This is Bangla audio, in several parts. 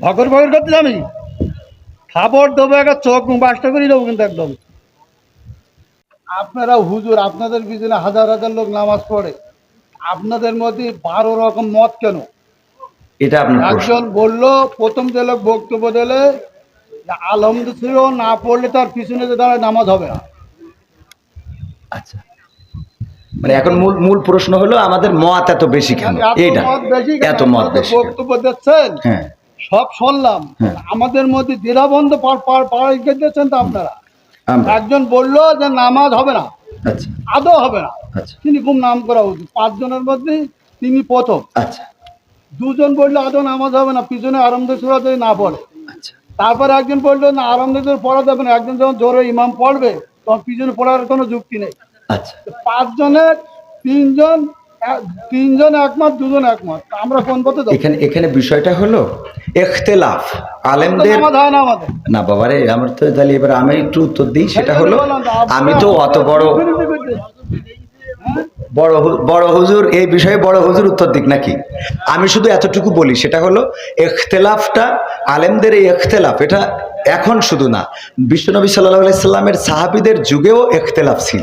ভগর ভগর করতে আমি খাবার দেবো একটা চোখ বাসটা করে দেবো কিন্তু একদম। আপনারা হুজুর আপনাদের পিছনে হাজার হাজার লোক নামাজ পড়ে। আপনাদের মধ্যে বারো রকম মত কেন? এটা একজন বলল প্রথম যে লোক বক্তব্য দিলে ছিল না পড়লে তার পিছনে যে দাঁড়ায় নামাজ হবে না। আচ্ছা। মানে এখন মূল মূল প্রশ্ন হলো আমাদের মত এত বেশি কেন? এত এইটা। মত বেশি এত মত বেশি বক্তব্য দিচ্ছেন? হ্যাঁ। সব শুনলাম। হ্যাঁ। আমাদের মধ্যে দ্বিধাবন্ধ পাড়াই দিচ্ছেন তো আপনারা। একজন বলল যে নামাজ হবে না। আচ্ছা। আদৌ হবে না। আচ্ছা। তিনি খুব নাম করা উচিত। পাঁচজনের মধ্যে তিনি প্রথম। আচ্ছা। দুজন বলল আদৌ নামাজ হবে না পিছনে আরামদের সুরা যদি না পড়ে। তারপরে একজন বলল না আরামদের পড়া যাবে না। একজন যখন জোরে ইমাম পড়বে তখন পিছনে পড়ার কোনো যুক্তি নেই। আচ্ছা। পাঁচজনের তিনজন তিনজন একমত দুজন একমত। আমরা কোন পথে এখানে এখানে বিষয়টা হলো এখতেলাফ আলেমদের না বাবারে আমার তো তাহলে এবার আমি একটু উত্তর দিই সেটা হলো আমি তো অত বড় বড় বড় হুজুর এই বিষয়ে বড় হুজুর উত্তর দিক নাকি? আমি শুধু এতটুকু বলি সেটা হলো এখতেলাফটা আলেমদের এই এখতেলাফ এটা এখন শুধু না বিশ্বনবী সাল্লাহ সাল্লামের সাহাবিদের যুগেও এখতেলাফ ছিল।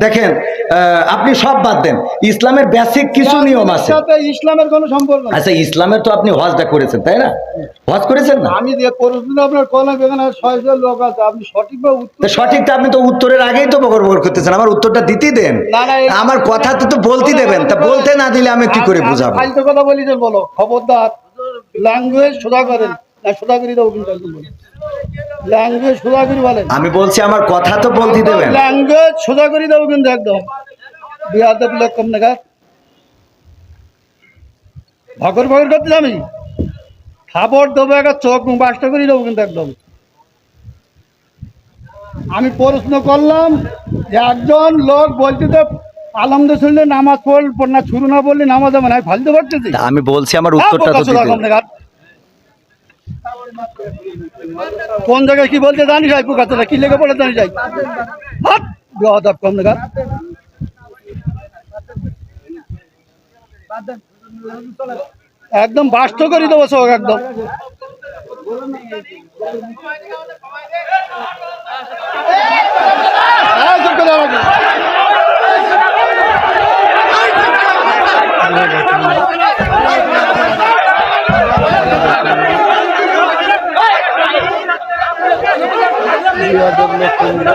দেখেন আপনি সব বাদ দেন। ইসলামের বেসিক কিছু নিয়ম আছে। ইসলামের কোনো সম্পর্ক আচ্ছা ইসলামের তো আপনি হজটা করেছেন তাই না? হজ করেছেন না? আমি যে প্রশ্ন আপনার কলম এখানে ছয়শো লোক আছে আপনি সঠিকভাবে উত্তর সঠিকটা আপনি তো উত্তরের আগেই তো বকর বকর করতেছেন আমার উত্তরটা দিতেই দেন। না, না, আমার কথা তো তো বলতে দেবেন তা বলতে না দিলে আমি কি করে বুঝাবো? ফালতু কথা বলি যে বলো খবরদার ল্যাঙ্গুয়েজ সোজা করেন না সোজা করে দেবো কিন্তু ল্যাঙ্গুয়েজ সোজা করে বলেন। আমি বলছি আমার কথা তো বলতে দেবেন। ল্যাঙ্গুয়েজ সোজা করে দেবো কিন্তু একদম। বিহাতে লোক কম ভগর ভগর করতে আমি খাবার দেবো একটা চোখ বাসটা করে দেবো কিন্তু একদম। আমি প্রশ্ন করলাম যে একজন লোক বলতে তো আলমদের শুনলে নামাজ পড় পড় না শুরু না বললে নামাজ হবে না ফালতে পারতেছি আমি বলছি আমার উত্তরটা তো কোন জায়গায় কি বলতে জানি যাই পোকাটা কি লেগে পড়ে জানি যাই হাত কম দেখা একদম বাস্ত করে দেবো সব একদম হ্যাঁ, চুপ করে দাঁড়াও। এই, কি হলো, কি হলো? আমার বড় বড় এই, কে হলো? এই, কে হলো?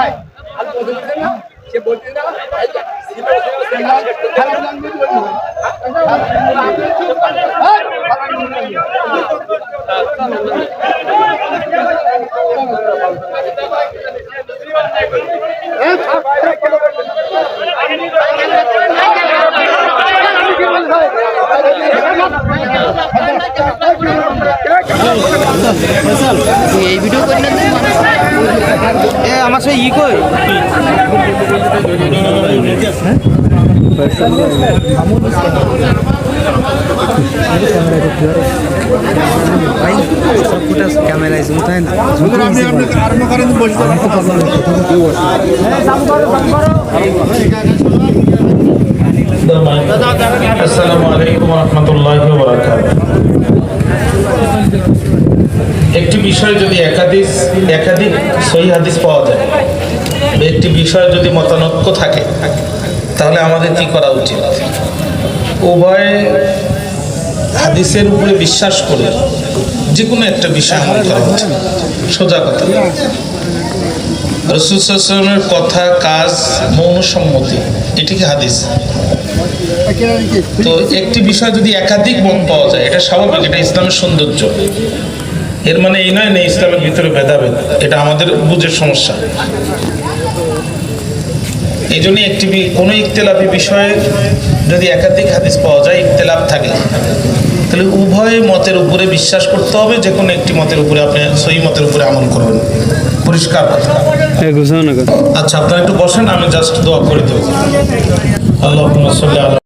এই, সে বলছে না খারাপ language বলছে না। এই, থাক, থাক, কেন বলছে না? এই ভিডিও করি না এ আমার সাথে ই কই? ক্যামেরায় জুম থাকে না আসসালামু আলাইকুম রহমতুল্লাহ একটি বিষয় যদি একাধিক একাধিক সহি হাদিস পাওয়া যায় একটি বিষয়ে যদি মতানৈক্য থাকে, তাহলে আমাদের কি করা উচিত? উভয় হাদিসের উপরে বিশ্বাস করে যে কোনো একটা বিষয় আমল করা উচিত। সোজা কথা। রসুলের কথা, কাজ, মৌন সম্মতি, এটি কি হাদিস? তো একটি বিষয় যদি একাধিক মত পাওয়া যায়, এটা স্বাভাবিক, এটা ইসলামের সৌন্দর্য। এর মানে এই নয় না ইসলামের ভিতরে ভেদাভেদ এটা আমাদের বুঝের সমস্যা। এই জন্য একটি কোনো ইখতলাফি বিষয়ে যদি একাধিক হাদিস পাওয়া যায় ইখতলাফ থাকে তাহলে উভয় মতের উপরে বিশ্বাস করতে হবে যে কোনো একটি মতের উপরে আপনি সহি মতের উপরে আমল করবেন। পরিষ্কার কথা। আচ্ছা আপনারা একটু বসেন আমি জাস্ট দোয়া করে দেবো। আল্লাহ